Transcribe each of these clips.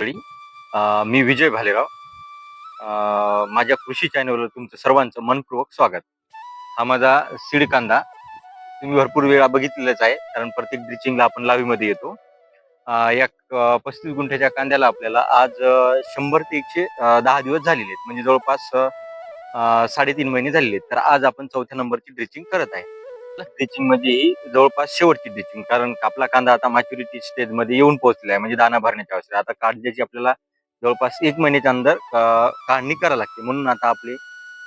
मंडळी मी विजय भालेराव. माझ्या कृषी चॅनलवर तुमचं सर्वांचं मनपूर्वक स्वागत. हा माझा सीड कांदा तुम्ही भरपूर वेळा बघितलेलाच आहे कारण प्रत्येक ड्रिचिंगला आपण लावीमध्ये येतो. या पस्तीस गुंठ्याच्या कांद्याला आपल्याला आज शंभर ते एकशे दहा दिवस झालेले आहेत. म्हणजे जवळपास साडेतीन महिने झालेले आहेत. तर आज आपण चौथ्या नंबरची ड्रिचिंग करत आहे. ड्रिचिंग म्हणजे ही जवळपास शेवटची ड्रिचिंग कारण आपला कांदा आता मॅच्युरिटी स्टेजमध्ये येऊन पोहोचला आहे म्हणजे दाना भरण्याच्या अवस्थेत. आता काढण्याची आपल्याला जवळपास एक महिन्याच्या अंदर काढणी करावी लागते. म्हणून आता आपले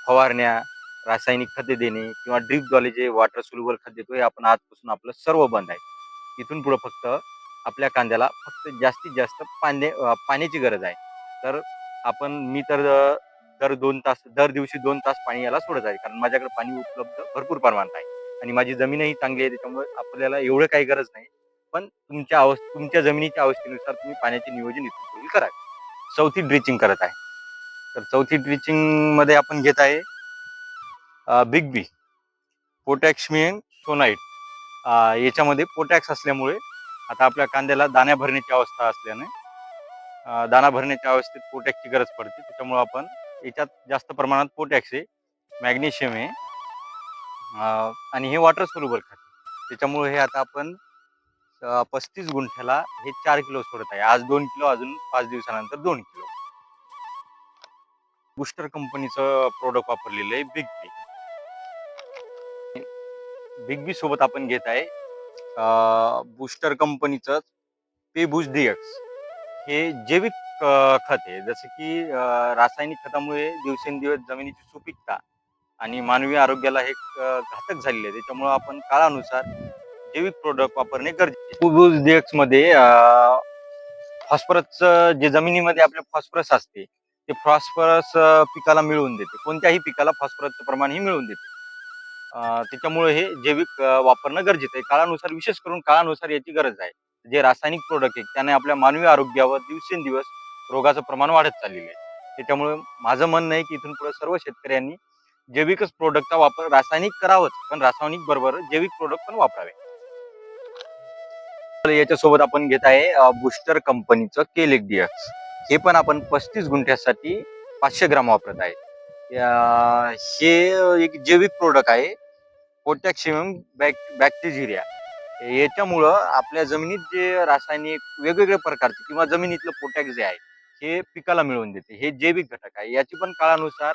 फवारण्या रासायनिक खते देणे किंवा ड्रीपद्वारे जे वॉटर सोल्युबल खत देतो हे आपण आजपासून आपलं सर्व बंद आहे. इथून पुढे फक्त आपल्या कांद्याला फक्त जास्तीत जास्त पाणी पाण्याची गरज आहे. तर आपण मी तर दर दोन तास दर दिवशी दोन तास पाणी याला सोडत आहे. कारण माझ्याकडे पाणी उपलब्ध भरपूर प्रमाणात आहे. आणि माझी जमीनही चांगली आहे त्याच्यामुळे आपल्याला एवढं काही गरज नाही. पण तुमच्या अवस्थ तुमच्या जमिनीच्या अवस्थेनुसार तुम्ही पाण्याचे नियोजन इथून पुढे करा. चौथी ड्रिचिंग करत आहे. तर चौथी ड्रिचिंगमध्ये आपण घेत आहे बिग बी. पोटॅक्समियन सोनाईट. याच्यामध्ये पोटॅक्स असल्यामुळे आता आपल्या कांद्याला दाण्या भरण्याची अवस्था असल्याने दाणा भरण्याच्या अवस्थेत पोटॅक्सची गरज पडते. त्याच्यामुळे आपण याच्यात जास्त प्रमाणात पोटॅक्स आहे मॅग्नेशियम आहे आणि हे वॉटर सरोवर खाते. त्याच्यामुळे हे आता आपण पस्तीस गुंठ्याला हे चार किलो सोडत आहे. आज दोन किलो अजून पाच दिवसानंतर दोन किलो. बुस्टर कंपनीचं प्रोडक्ट वापरलेलं आहे बिग बी बिग बी सोबत आपण घेत आहे बुस्टर कंपनीचं पेबुज डीएक्स हे जैविक खत आहे. जसं की रासायनिक खतामुळे दिवसेंदिवस जमिनीची सुपीकता आणि मानवी आरोग्याला हे घातक झालेले आहे त्याच्यामुळं आपण काळानुसार जैविक प्रोडक्ट वापरणे गरजेचे मध्ये फॉस्फरसचं जे जमिनीमध्ये आपले फॉस्फरस असते ते फॉस्फरस पिकाला मिळवून देते. कोणत्याही पिकाला फॉस्फरसचं प्रमाण ही मिळवून देते. त्याच्यामुळे हे जैविक वापरणं गरजेचं आहे. काळानुसार विशेष करून काळानुसार याची गरज आहे. जे रासायनिक प्रोडक्ट आहे त्याने आपल्या मानवी आरोग्यावर दिवसेंदिवस रोगाचं प्रमाण वाढत चाललेलं आहे. त्याच्यामुळे माझं म्हणणं आहे की इथून पुढे सर्व शेतकऱ्यांनी जैविकच प्रोडक्टचा वापर रासायनिक करावंच पण रासायनिक बरोबर जैविक प्रोडक्ट पण वापरावे. तर याच्यासोबत आपण घेत आहे बुस्टर कंपनीचं केलेक डिएक्स हे पण आपण पस्तीस गुंठ्यासाठी पाचशे ग्राम वापरत आहे. हे एक जैविक प्रोडक्ट आहे पोटॅक्शियम बॅक बॅक्टेरिया याच्यामुळं आपल्या जमिनीत जे रासायनिक वेगवेगळ्या प्रकारचे किंवा जमिनीतलं पोटॅक्स जे आहे हे पिकाला मिळवून देते. हे जैविक घटक आहे. याची पण काळानुसार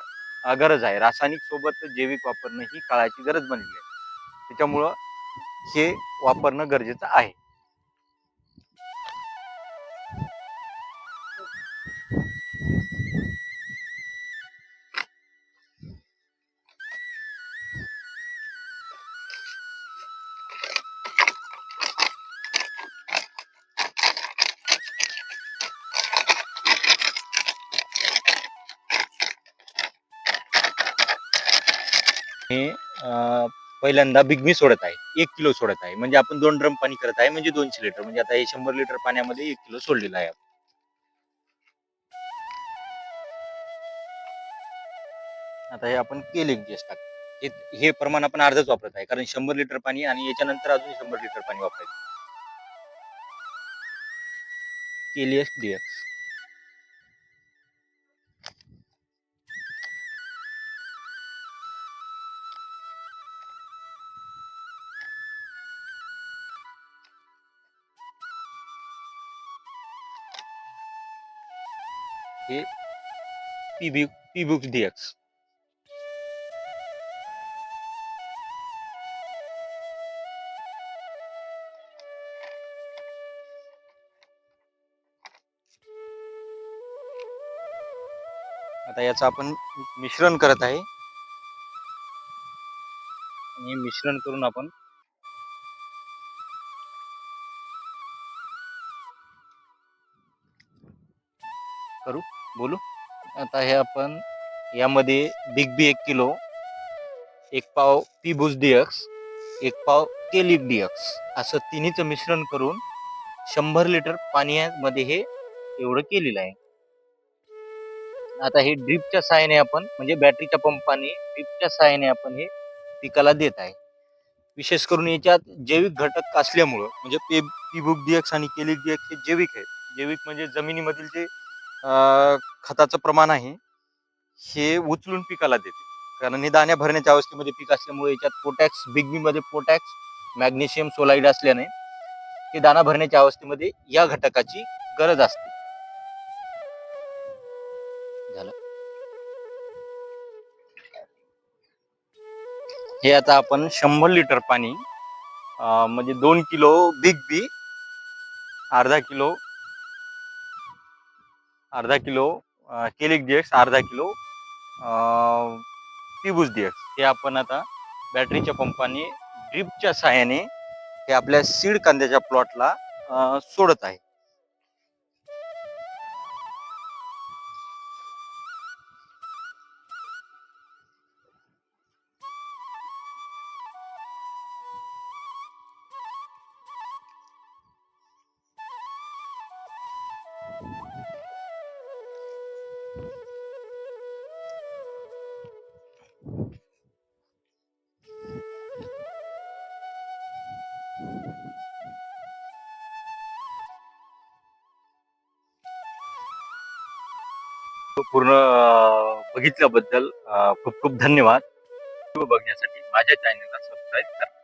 गरज आहे. रासायनिक सोबत जैविक वापरणं ही काळाची गरज बनली आहे. त्याच्यामुळं हे वापरणं गरजेचं आहे. हे पहिल्यांदा पहिल्यांदा बिगमी सोडत आहे. एक किलो सोडत आहे. म्हणजे आपण दोन ड्रम पाणी करत आहे म्हणजे दोनशे लिटर म्हणजे आता हे शंभर लिटर पाण्यामध्ये एक किलो सोडलेलं आहे आता हे आपण केले गॅस टाक हे हे प्रमाण आपण अर्धच वापरत आहे. कारण शंभर लिटर पाणी आणि याच्यानंतर अजून शंभर लिटर पाणी वापरायचं. केलियस हे पीबी पीबुक्स डीएक्स आता याचं आपण मिश्रण करत आहे. आणि हे मिश्रण करून आपण करू. बोलू? आता हे आपण यामध्ये बिग बी एक किलो एक पाव पी डीएक्स एक पाव केलिक डीएक्स असं तिन्हीचं मिश्रण करून शंभर लिटर पाण्यामध्ये हे एवढं केलेलं आहे. आता हे ड्रीपच्या सहाय्याने आपण म्हणजे बॅटरीच्या पंपाने ड्रीपच्या सहाय्याने आपण हे पिकाला देत आहे. विशेष करून याच्यात जैविक घटक असल्यामुळं म्हणजे पे पिबुक डीएक्स आणि केलिक डीएक्स हे जैविक आहेत. जैविक म्हणजे जमिनीमधील जे खताचं प्रमाण आहे हे उचलून पिकाला देते. कारण हे दाण्या भरण्याच्या अवस्थेमध्ये पीक असल्यामुळे याच्यात पोटॅक्स बिग पोटॅक्स मॅग्नेशियम सोलाईड असल्याने हे दाणा भरण्याच्या अवस्थेमध्ये या घटकाची गरज असते. झालं. हे आता आपण शंभर लिटर पाणी म्हणजे दोन किलो बिग बी अर्धा किलो अर्धा किलो केलिक डिएक्स अर्धा किलो. पिबूस डिएक्स हे आपण आता बॅटरीच्या पंपाने ड्रिपच्या सहाय्याने हे आपल्या सीड कांद्याच्या प्लॉटला सोडत आहे. पूर्ण अं, बघितल्याबद्दल अं, खूप खूप धन्यवाद. बघण्यासाठी माझ्या चॅनलला सबस्क्राईब करा.